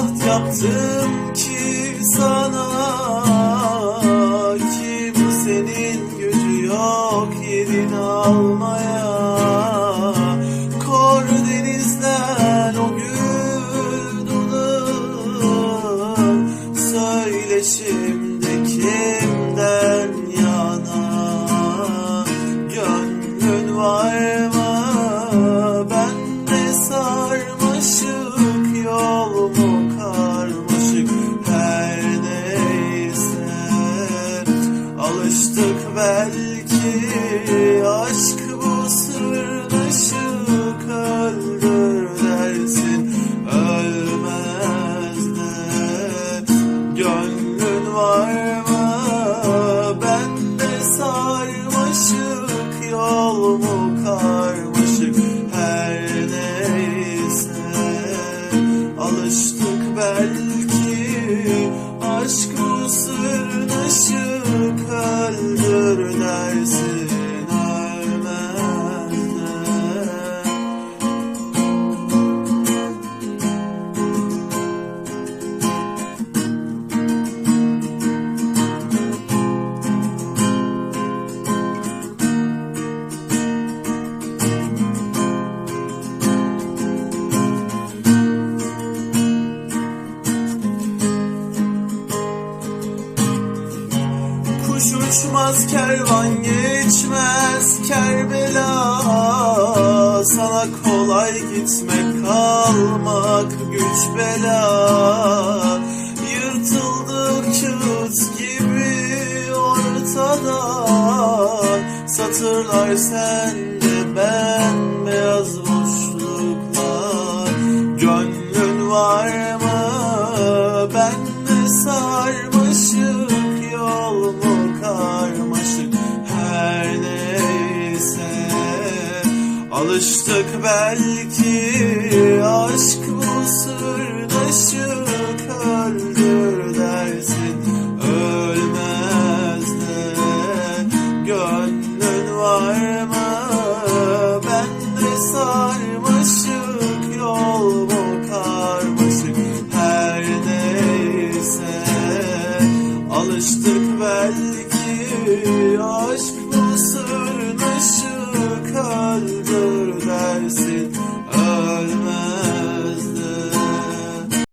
taht yaptım ki sana Kimsenin gücü yok yerini almaya. Kor denizden o gül dudağın Söyle şimdi kimden Alıştık belki aşk bu sırnaşık öldür dersin ölmez de. Gönlün var mı? Bende sarmaşık yol mu karmaşık? Her neyse Alıştık belki uçmaz kervan geçmez Kerbela. Sana kolay gitmek kalmak güç bela. Yırtıldı kağıt gibi ortadan Satırlar sende ben beyaz boşluklar Alıştık belki aşk bu sırnaşık öldür dersin. Ölmez de Gönlün var mı? Bende sarmaşık yol mu karmaşık. Her neyse Alıştık belki aşk